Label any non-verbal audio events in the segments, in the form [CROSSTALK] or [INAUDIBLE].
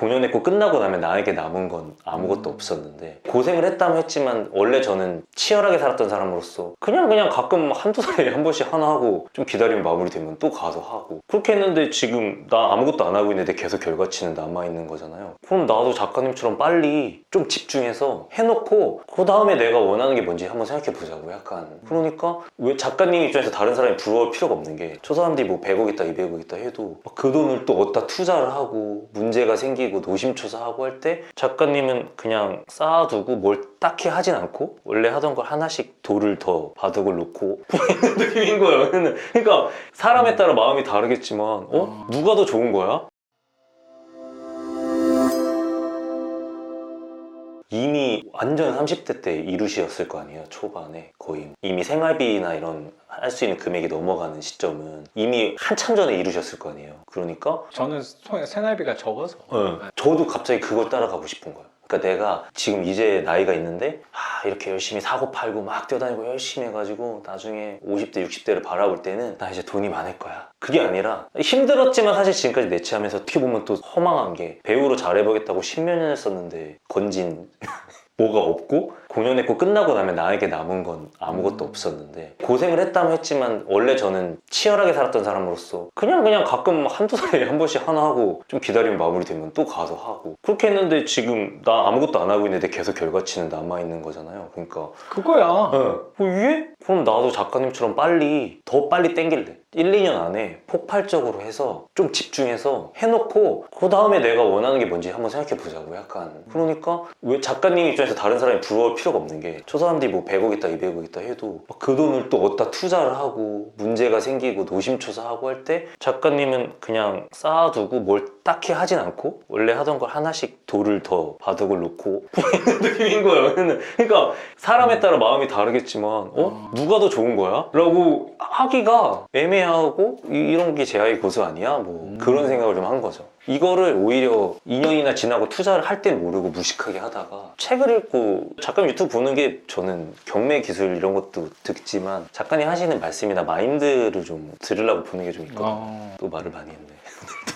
공연했고 끝나고 나면 나에게 남은 건 아무것도 음. 없었는데 고생을 했다면 했지만 원래 저는 치열하게 살았던 사람으로서 그냥 그냥 가끔 한두 달에 [LAUGHS] 한 번씩 하나 하고 좀 기다리면 마무리되면 또 가서 하고. 그렇게 했는데 지금 나 아무것도 안 하고 있는데 계속 결과치는 남아있는 거잖아요. 그럼 나도 작가님처럼 빨리 좀 집중해서 해놓고 그 다음에 내가 원하는 게 뭔지 한번 생각해 보자고 약간. 그러니까 왜 작가님 입장에서 다른 사람이 부러울 필요가 없는 게 저 사람들이 뭐 100억 있다 200억 있다 해도 막그 돈을 또 어디다 투자를 하고 문제가 생기고 노심초사하고 할 때 작가님은 그냥 쌓아두고 뭘 딱히 하진 않고 원래 하던 걸 하나씩 돌을 더 바둑을 놓고 [LAUGHS] 있는 느낌인 거예요 그러니까 사람에 따라 마음이 다르겠지만 어? 누가 더 좋은 거야? 이미 완전 30대 때 이루시었을 거 아니에요 초반에 거의. 이미 생활비나 이런 할 수 있는 금액이 넘어가는 시점은 이미 한참 전에 이루셨을 거 아니에요. 그러니까 저는 소- 생활비가 적어서. 어, 저도 갑자기 그걸 따라가고 싶은 거예요 그러니까 내가 지금 이제 나이가 있는데 아, 이렇게 열심히 사고 팔고 막 뛰어다니고 열심히 해가지고 나중에 50대 60대를 바라볼 때는 나 이제 돈이 많을 거야. 그게 아니라 힘들었지만 사실 지금까지 내치하면서 어떻게 보면 또 허망한 게 배우로 잘해보겠다고 10몇 년 했었는데 건진 [LAUGHS] 뭐가 없고 공연했고 끝나고 나면 나에게 남은 건 아무것도 없었는데 고생을 했다면 했지만 원래 저는 치열하게 살았던 사람으로서 그냥 그냥 가끔 한두 달에 [LAUGHS] 한 번씩 하나 하고 좀 기다리면 마무리되면 또 가서 하고. 그렇게 했는데 지금 나 아무것도 안 하고 있는데 계속 결과치는 남아있는 거잖아요. 그러니까 그거야. 어, 뭐 이게? 그럼 나도 작가님처럼 빨리 더 빨리 땡길래. 1, 2년 안에 폭발적으로 해서 좀 집중해서 해놓고 그 다음에 내가 원하는 게 뭔지 한번 생각해 보자고 약간. 그러니까 왜 작가님 입장에서 다른 사람이 부러울 필요가 없는 게 저 사람들이 뭐 100억 있다 200억 있다 해도 막그 돈을 또 어디다 투자를 하고 문제가 생기고 노심초사하고 할 때 작가님은 그냥 쌓아두고 뭘 딱히 하진 않고 원래 하던 걸 하나씩 돌을 더 바둑을 놓고 [LAUGHS] 있는 느낌인 거예요 그러니까 사람에 따라 마음이 다르겠지만 어? 누가 더 좋은 거야? 라고 하기가 애매하고 이- 이런 게 제아의 고수 아니야? 뭐 음. 그런 생각을 좀 한 거죠 이거를 오히려 2년이나 지나고 투자를 할 땐 모르고 무식하게 하다가 책을 읽고 작가님 유튜브 보는 게 저는 경매 기술 이런 것도 듣지만 작가님 하시는 말씀이나 마인드를 좀 들으려고 보는 게 좀 있거든요 어. 또 말을 많이 했네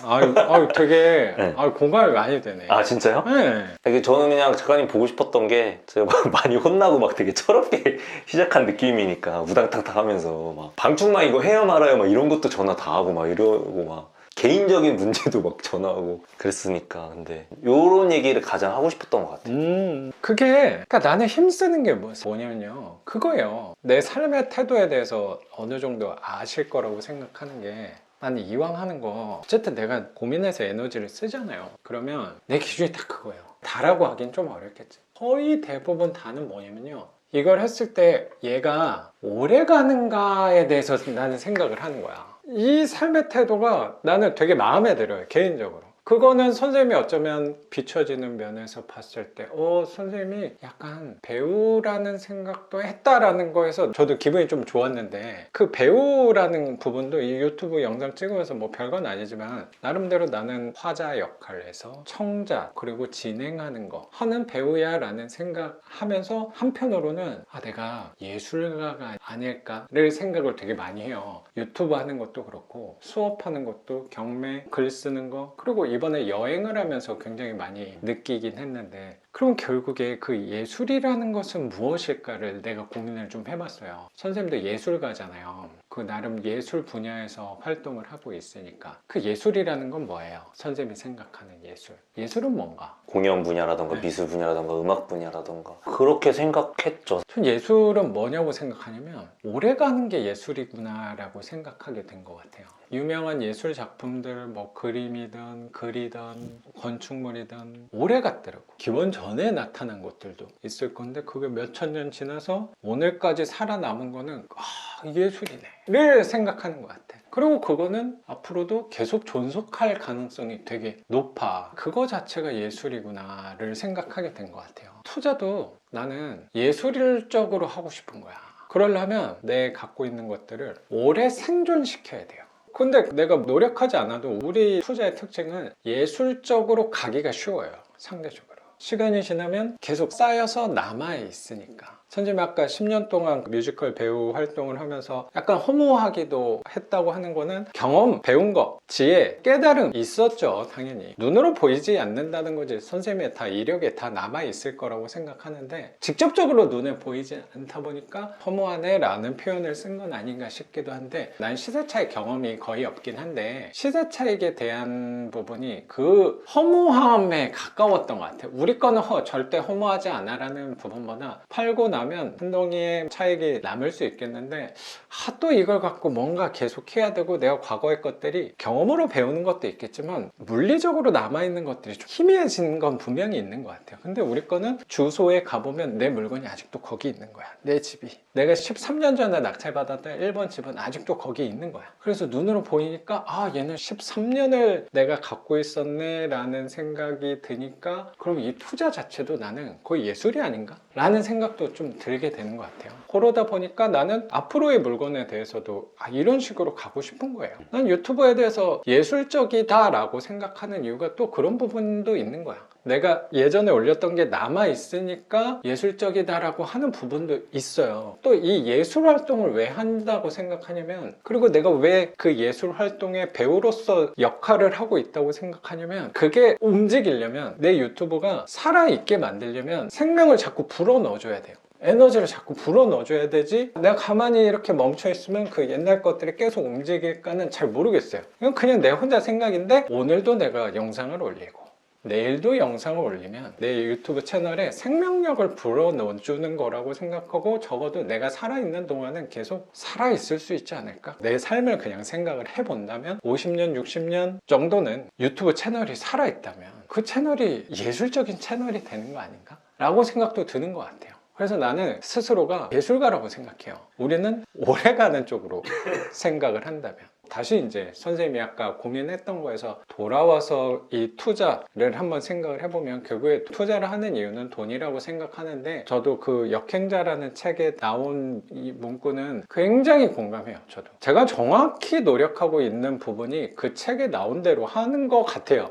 아유, 아유 되게 [LAUGHS] 네. 아유, 공감이 많이 되네 아 진짜요? 네. 저는 그냥 작가님 보고 싶었던 게 제가 막 [LAUGHS] 많이 혼나고 막 되게 철없게 [LAUGHS] 시작한 느낌이니까 우당탕탕 하면서 막 방충망 이거 해야 말아요 막 이런 것도 전화 다 하고 막 이러고 막 개인적인 문제도 막 전화하고 그랬으니까 근데 요런 얘기를 가장 하고 싶었던 것 같아요. 음, 그게 그러니까 나는 힘쓰는 게 뭐- 뭐냐면요. 그거예요. 내 삶의 태도에 대해서 어느 정도 아실 거라고 생각하는 게 나는 이왕 하는 거 어쨌든 내가 고민해서 에너지를 쓰잖아요. 그러면 내 기준이 딱 그거예요. 다라고 하긴 좀 어렵겠지. 거의 대부분 다는 뭐냐면요 이걸 했을 때 얘가 오래 가는가에 대해서 나는 생각을 하는 거야. 이 삶의 태도가 나는 되게 마음에 들어요 개인적으로 그거는 선생님이 어쩌면 비춰지는 면에서 봤을 때, 어, 선생님이 약간 배우라는 생각도 했다라는 거에서 저도 기분이 좀 좋았는데, 그 배우라는 부분도 이 유튜브 영상 찍으면서 뭐 별건 아니지만, 나름대로 나는 화자 역할을 해서 청자, 그리고 진행하는 거 하는 배우야 라는 생각하면서 한편으로는, 아, 내가 예술가가 아닐까를 생각을 되게 많이 해요. 유튜브 하는 것도 그렇고, 수업하는 것도 경매, 글 쓰는 거, 그리고 이번에 여행을 하면서 굉장히 많이 느끼긴 했는데 그럼 결국에 그 예술이라는 것은 무엇일까를 내가 고민을 좀 해봤어요. 선생님도 예술가잖아요. 그 나름 예술 분야에서 활동을 하고 있으니까 그 예술이라는 건 뭐예요? 선생님이 생각하는 예술. 예술은 뭔가? 공연 분야라던가 네. 미술 분야라던가 음악 분야라던가 그렇게 생각했죠 전 예술은 뭐냐고 생각하냐면 오래 가는 게 예술이구나라고 생각하게 된 것 같아요. 유명한 예술 작품들 뭐 그림이든 글이든 건축물이든 오래 갔더라고. 기원 전에 나타난 것들도 있을 건데 그게 몇천 년 지나서 오늘까지 살아남은 거는 아 예술이네 를 생각하는 것 같아. 그리고 그거는 앞으로도 계속 존속할 가능성이 되게 높아. 그거 자체가 예술이구나 를 생각하게 된 것 같아요. 투자도 나는 예술적으로 하고 싶은 거야. 그러려면 내 갖고 있는 것들을 오래 생존시켜야 돼요. 근데 내가 노력하지 않아도 우리 투자의 특징은 예술적으로 가기가 쉬워요. 상대적으로. 시간이 지나면 계속 쌓여서 남아 있으니까. 선생님이 아까 10년 동안 뮤지컬 배우 활동을 하면서 약간 허무하기도 했다고 하는 거는 경험, 배운 거, 지혜, 깨달음 있었죠, 당연히. 눈으로 보이지 않는다는 거지. 선생님의 다 이력에 다 남아있을 거라고 생각하는데, 직접적으로 눈에 보이지 않다 보니까 허무하네 라는 표현을 쓴 건 아닌가 싶기도 한데, 난 시대 차이 경험이 거의 없긴 한데, 시대 차익에 대한 부분이 그 허무함에 가까웠던 것 같아요. 우리 거는 허, 절대 허무하지 않아 라는 부분보다 팔고 나 면한 덩이의 차익이 남을 수 있겠는데 하도 이걸 갖고 뭔가 계속 해야 되고 내가 과거의 것들이 경험으로 배우는 것도 있겠지만 물리적으로 남아있는 것들이 좀 희미해지는 건 분명히 있는 것 같아요. 근데 우리 거는 주소에 가보면 내 물건이 아직도 거기 있는 거야. 내 집이. 내가 13년 전에 낙찰받았던 1번 집은 아직도 거기에 있는 거야. 그래서 눈으로 보이니까 아 얘는 13년을 내가 갖고 있었네 라는 생각이 드니까 그럼 이 투자 자체도 나는 거의 예술이 아닌가? 라는 생각도 좀 들게 되는 것 같아요. 그러다 보니까 나는 앞으로의 물건에 대해서도 아, 이런 식으로 가고 싶은 거예요. 난 유튜브에 대해서 예술적이다 라고 생각하는 이유가 또 그런 부분도 있는 거야. 내가 예전에 올렸던 게 남아 있으니까 예술적이다라고 하는 부분도 있어요. 또 이 예술 활동을 왜 한다고 생각하냐면 그리고 내가 왜 그 예술 활동의 배우로서 역할을 하고 있다고 생각하냐면 그게 움직이려면 내 유튜브가 살아 있게 만들려면 생명을 자꾸 불어 넣어줘야 돼요. 에너지를 자꾸 불어 넣어줘야 되지 내가 가만히 이렇게 멈춰 있으면 그 옛날 것들이 계속 움직일까는 잘 모르겠어요 이건 그냥 내 혼자 생각인데 오늘도 내가 영상을 올리고 내일도 영상을 올리면 내 유튜브 채널에 생명력을 불어넣어주는 거라고 생각하고 적어도 내가 살아있는 동안은 계속 살아있을 수 있지 않을까? 내 삶을 그냥 생각을 해본다면 50년, 60년 정도는 유튜브 채널이 살아있다면 그 채널이 예술적인 채널이 되는 거 아닌가? 라고 생각도 드는 것 같아요. 그래서 나는 스스로가 예술가라고 생각해요. 우리는 오래가는 쪽으로 [LAUGHS] 생각을 한다면. 다시 이제 선생님이 아까 고민했던 거에서 돌아와서 이 투자를 한번 생각을 해보면 결국에 투자를 하는 이유는 돈이라고 생각하는데 저도 그 역행자라는 책에 나온 이 문구는 굉장히 공감해요 저도 제가 정확히 노력하고 있는 부분이 그 책에 나온 대로 하는 것 같아요